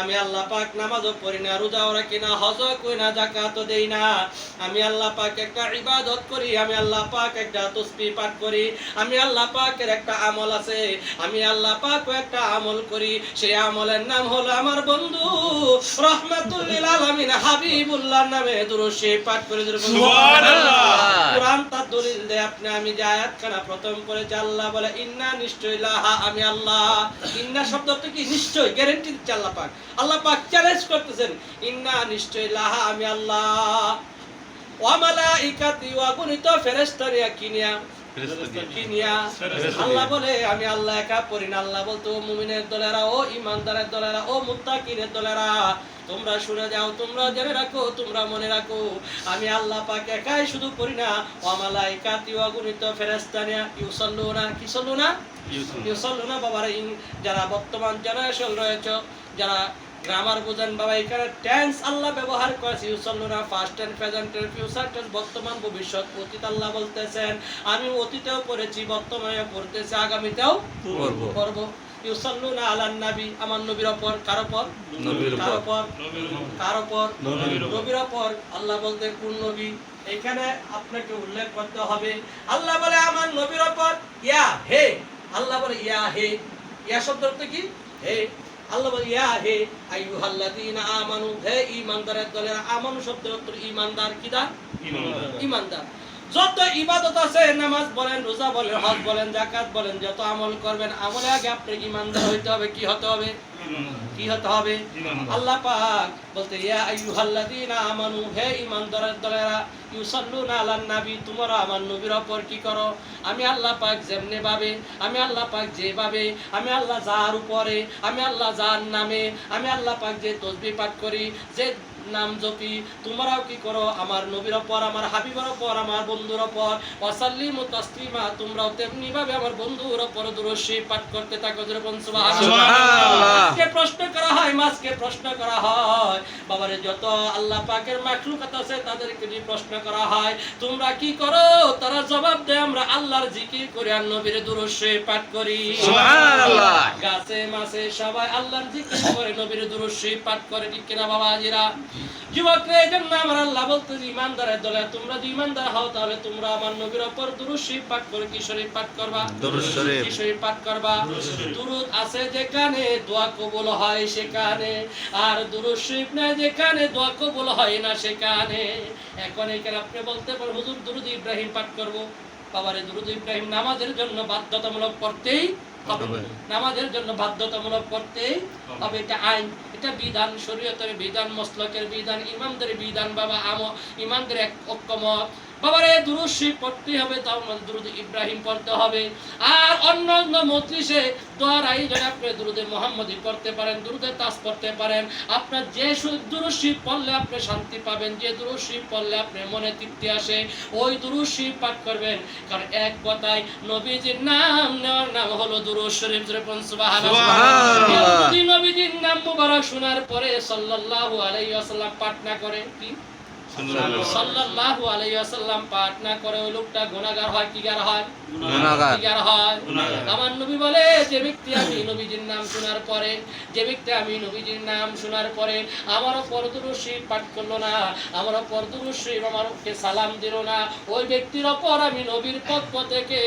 আমি আল্লাহ পাক নামাজও পড়ি না রোজাও রাখি না হজ করি না জাকাতও দেই না। আমি আল্লাহ পাক একটা ইবাদত করি আমি আল্লাহ পাক একটা তসবি পাঠ করি আমি আল্লাহ পাকের একটা আমল আছে আমি আল্লাহ পাক একটা আমল করি। সেই আমলের নাম হলো আমার বন্ধু রহমাতুল্লিল আলামিন হাবিবুল্লাহ নামে দুরুশি পাঠ করে দিল সুবহানাল্লাহ। কোরআন তার দলিল দেয় আপনি আমি যে আয়াতখানা প্রথম করেছি আল্লাহ বলে ইন্না নিশ্চয় লাহা আমি আল্লাহ। ইন্না শব্দটা কি? নিশ্চয় গ্যারান্টি দিচ্ছে আল্লাহ পাক। আল্লাহ পাক চ্যালেঞ্জ করতেছেন ইন্না নিশ্চয় লাহা আমি আল্লাহ। ওয়া মালাইকাতি ওয়া গুনিত ফেরেশতা নিয়া? কিনিয়া আল্লাহ বলে আমি আল্লাহ একা পড়ি না। আল্লাহ বলতো মুমিনের দলেরা ও ইমানদারের দলেরা ও মুত্তাকিনের দলেরা তোমরা শুনে যাও তোমরা জেনে রাখো তোমরা মনে রাখো আমি আল্লাহ পাক একাই শুধু পড়ি না। অমালাইকাতি অগণিত ফেরেস্তানিয়া ইউসাল্লুনা কি সল্লুনা? ইউসাল্লুনা। বাবারা যারা বর্তমান জেনারেশন রয়েছে যারা গ্রামার বুঝেন বাবা এখানে টেন্স আল্লাহ ব্যবহার করেছে। ইউসাল্লুনা first and present and future tense বর্তমান ভবিষ্যৎ। অতীত আল্লাহ বলতেছেন আমি অতীতেও পড়েছি বর্তমানে পড়তেছি আগামীতেও পড়ব। পড়ব। ইউসাল্লুনা আলান নবী আমার নবীর উপর কার উপর নবীর কার উপর নবীর উপর। নবীর উপর আল্লাহ বলতে কোন নবী? এখানে আপনাকে উল্লেখ করতে হবে। আল্লাহ বলে আমার নবীর উপর ইয়া হে। আল্লাহ বলে ইয়া হে। ইয়া শব্দ অর্থ কি? হে। আল্লাহ বলে ইয়া হে আইয়ুহাল্লাযীনা আমানু হে ঈমানদারের দলের আমানু শব্দের অর্থ ঈমানদার কিদা ঈমানদার। যত ইবাদত আছে নামাজ বলেন রোজা বলেন হজ বলেন যাকাত বলেন যত আমল করবেন আমলে আগে আপনি ঈমানদার হইতে হবে কি হতে হবে? কি হতে হবে? আল্লাহ পাক বলতে ইয়া আইয়ুহাল্লাযীনা আমানু হে ঈমানদারের দলেরা ইউসাল্লুনা আলান নবী তোমরা আমার নবীর উপর কি করো? আমি আল্লাহ পাক যেমনে ভাবে আমি আল্লাহ পাক যেভাবে আমি আল্লাহ যার উপরে আমি আল্লাহ যার নামে আমি আল্লাহ পাক যে তসবিহ পাঠ করি যে নাম জপি তোমরাও কি করো? আমার নবীর ওপর আমার হাবিবের ওপর আমার বন্ধুর ওপর ওয়াসাল্লিমু তাসলিমা তোমরাও তেমনি ভাবে আমার বন্ধুর ওপর দুরূশি পাঠ করতে থাকো। আজকে প্রশ্ন করা হয় মাসকে প্রশ্ন করা হয়। বাবারে যত আল্লাহ পাকের মাখলুকাত আছে তাদেরকে প্রশ্ন করা হয়। তোমরা কি করো? তারা জবাব দেয় আমরা আল্লাহর জিকির করি আর নবীর দুরূশি পাঠ করি। সুবহানাল্লাহ। গাছে মাছে সবাই আল্লাহর জিকির করে নবীর দুরূশি পাঠ করে ঠিক কিনা বাবা বাবাজিরা? যুবকরা এই জন্য আমার আল্লাহ বলতে ইমানদারের দলে তোমরা যদি ইমানদার হও তাহলে তোমরা আমার নবীর ওপর দুরূশি পাঠ করে কি শরীফ পাঠ করবা? দুরূদ শরীফ। কি শরীফ পাঠ করবা? দুরুদ আছে যেখানে দোয়া কবুল হয় সেখানে। আর দুরুদ শরীফ নাই যেখানে দোয়া কবুল হয় না সেখানে। এখন এখানে আপনি বলতে পারেন হুজুর দুরুদ ইব্রাহিম পাঠ করব। বাবারে দুরুদ ইব্রাহিম নামাজের জন্য বাধ্যতামূলক করতেই হবে। হবে। নামাজের জন্য বাধ্যতামূলক করতেই হবে। এটা আইন। এটা বিধান শরীয়তের বিধান মসলকের বিধান ইমামদের বিধান বাবা আম ইমামদের এক ঐক্যমত। বাবারে দুরুদ শরীফ পড়তে হবে তাও আমাদের দুরুদ ইব্রাহিম পড়তে হবে। আর অন্য অন্য মজলিসে দোয়ার আয়োজনে আপনি দুরুদে মোহাম্মদি পড়তে পারেন দুরুদে তাস পড়তে পারেন। আপনার যে দুরুদ শরীফ পড়লে আপনি শান্তি পাবেন যে দুরুদ শরীফ পড়লে আপনার মনে তৃপ্তি আসে ওই দুরুদ শরীফ পাঠ করবেন। কারণ এক কথায় নবীজির নাম নেওয়ার নাম হলো দুরুদ শরীফ। যদি নবীজির নাম মুবারক শোনার পরে সাল্লাল্লাহু আলাইহি ওয়াসাল্লাম পাঠ না করে কি? সাল্লাল্লাহু আলাইহি ওয়াসাল্লাম পাঠ না করে ওই লোকটা গুনাহগার হয় কি গার হয় গুনাহগার। কি গার হয় আমার নবী বলে যে ব্যক্তি আমি নবীজির নাম শোনার পরে যে ব্যক্তি আমি নবীজির নাম শোনার পরে আমার উপর দুরূশি পাঠ করল না আমার উপর দুরূশি আমার ওকে সালাম দিল না ওই ব্যক্তির উপর আমি নবীর পক্ষ থেকে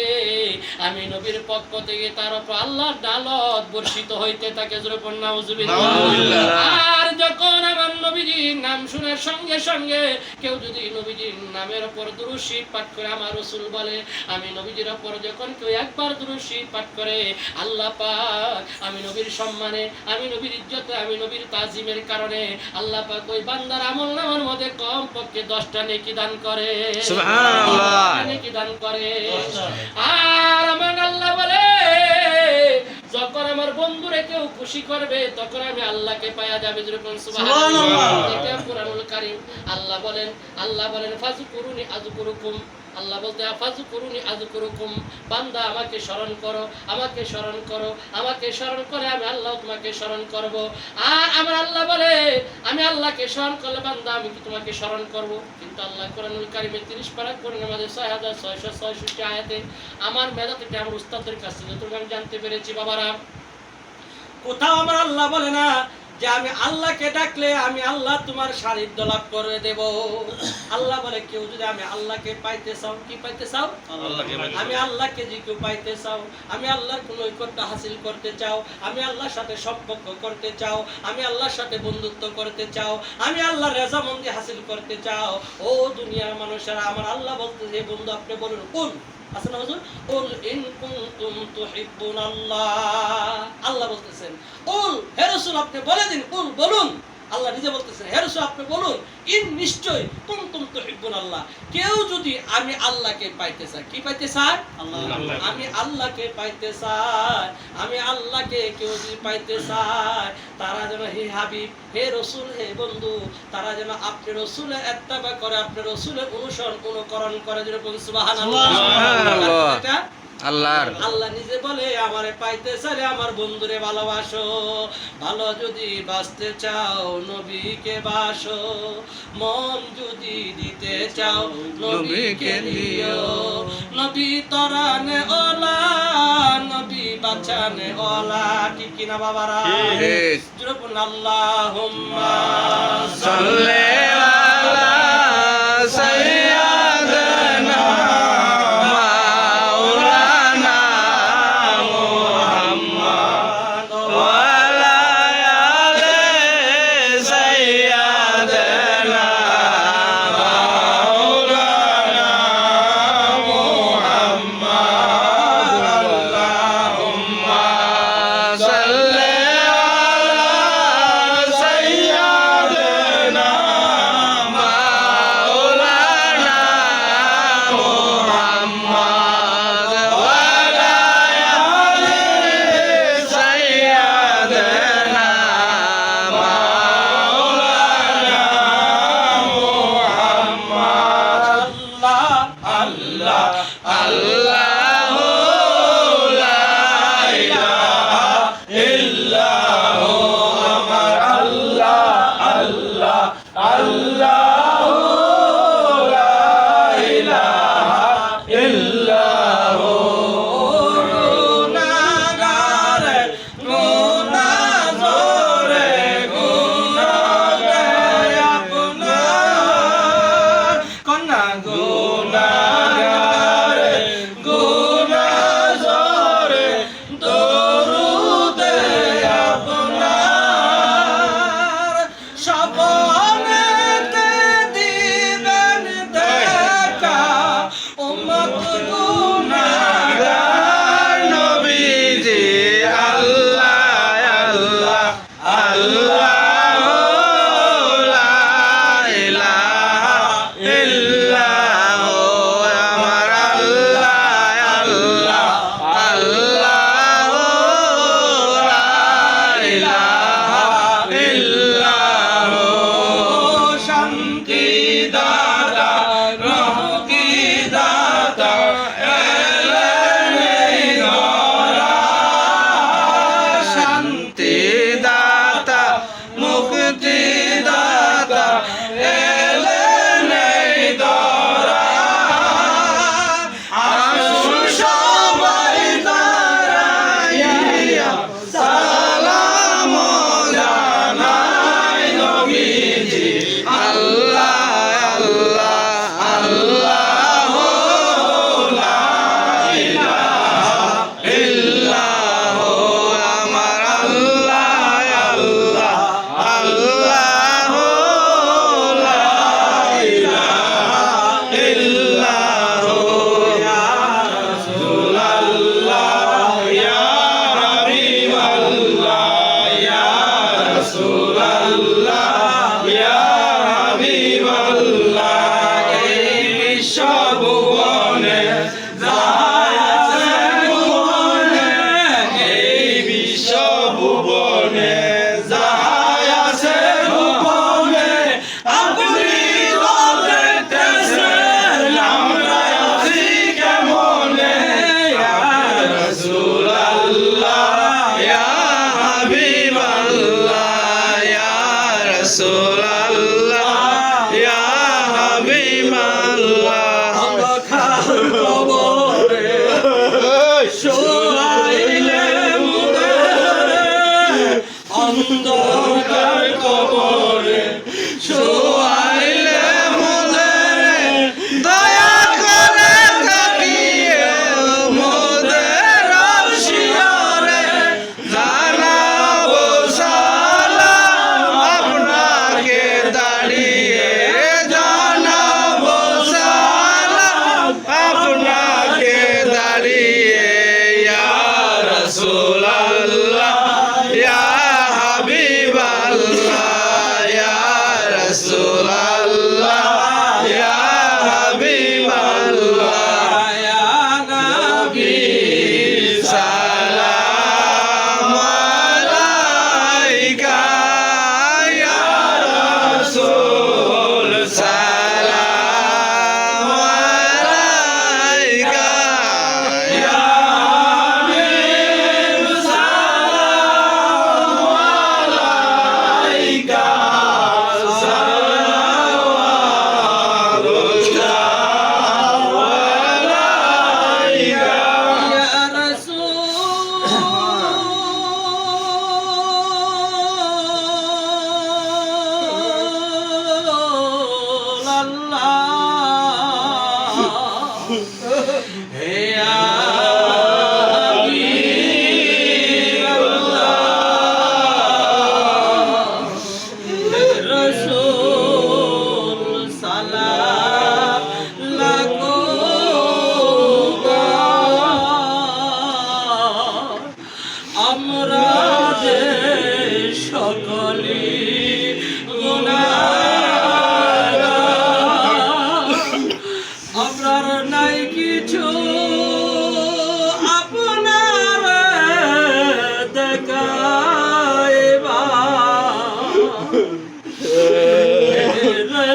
আমি নবীর পক্ষ থেকে তার উপর আল্লাহর ডালত বর্ষিত হইতে তাকে। আর যখন আমার নবীজির নাম শোনার সঙ্গে সঙ্গে কেউ যদি নবীজির নামের উপর দুরুশি পাঠ করে আমার রসুল বলে আমি নবীজির উপর যখন কেউ একবার দুরুশি পাঠ করে আল্লাহ পাক আমি নবীর সম্মানে আমি নবীর ইজ্জতে আমি নবীর তাজিমের কারণে আল্লাহ পাক ওই বান্দার আমল নামার মধ্যে কম পক্ষে দশটা নেকি দান করে সুবহানাল্লাহ। নেকি দান করে আর আমার আল্লাহ বলে যখন আমার বন্ধুরে কেউ খুশি করবে তখন আমি আল্লাহকে পায়া যাবে যেরকম সুবহানাল্লাহ। এটা কোরআনুল কারীম। আল্লাহ বলেন আল্লাহ বলেন ফাজকুরুনি আযকুরুকুম। আল্লাহ বলতে ফাজকুরুনি আযকুরুকুম বান্দা, আমাকে স্মরণ করো, আমাকে স্মরণ করো, আমাকে স্মরণ করে আমি আল্লাহ তোমাকে স্মরণ করব। আর আমার আল্লাহ বলে, আমি আল্লাহকে স্মরণ করলে বান্দা, আমি তোমাকে স্মরণ করব? কিন্তু আল্লাহ কোরআনুল কারীমে 30 পারা কোরআন আমাদের 6666 আয়াতে, আমার মেধা থেকে আমার উস্তাদের কাছে যতটুকু আমি জানতে পেরেছি, বাবারা। কোথাও আমার আল্লাহ বলে না যে আমি আল্লাহকে ডাকলে আমি আল্লাহ তোমার সান্নিধ্য লাভ করে দেব। আল্লাহ বলে কেউ যদি আমি আল্লাহকে পাইতে চাও কি পাইতে চাও? আমি আল্লাহকে যে কেউ পাইতে চাও আমি আল্লাহর কোন ঐক্যতা হাসিল করতে চাও আমি আল্লাহর সাথে সম্পর্ক করতে চাও আমি আল্লাহর সাথে বন্ধুত্ব করতে চাও আমি আল্লাহর রেজামন্দি হাসিল করতে চাও। ও দুনিয়ার মানুষেরা আমার আল্লাহ বলতে যে বন্ধু আপনি বলুন কোন? আছে না ইন আল্লাহ বলতেছেন উল হে রাসূল আপনি বলে দিন উল বলুন। আল্লাহ নিজে বলতেছেন হে রাসূল আপনি বলুন ইন নিশ্চয় কুনতুম তুহিব্বুন আল্লাহ। কেউ যদি আমি আল্লাহকে পাইতে চায় কি পাইতে চায়? আমি আল্লাহকে পাইতে চাই আমি আল্লাহকে কেউ যদি পাইতে চায় তারা যেন হে হাবিব হে রসুল হে বন্ধু তারা যেন আপনি রসুলের এত্তাবা করে আপনি রসুলের অনুসরণ অনুকরণ করে যেরকম সুবহানাল্লাহ। এটা আল্লাহর। আল্লাহ নিজে বলে আমারে পাইতে চাইলে আমার বন্ধুরে ভালোবাসো। ভালো যদি বাঁচতে চাও নবীকে বাসো। মন যদি দিতে চাও নবীকে নিও নবী তরানে ওলা নবী বাঁচানে ওলা। ঠিক কিনা বাবারা। যেরকম আল্লাহুম্মা সাল্লি আলা সাইয়্যিদিনা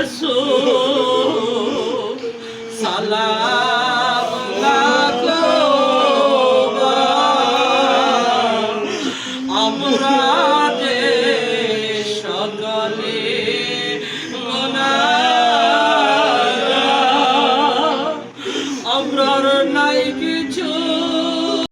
রসুল সালাম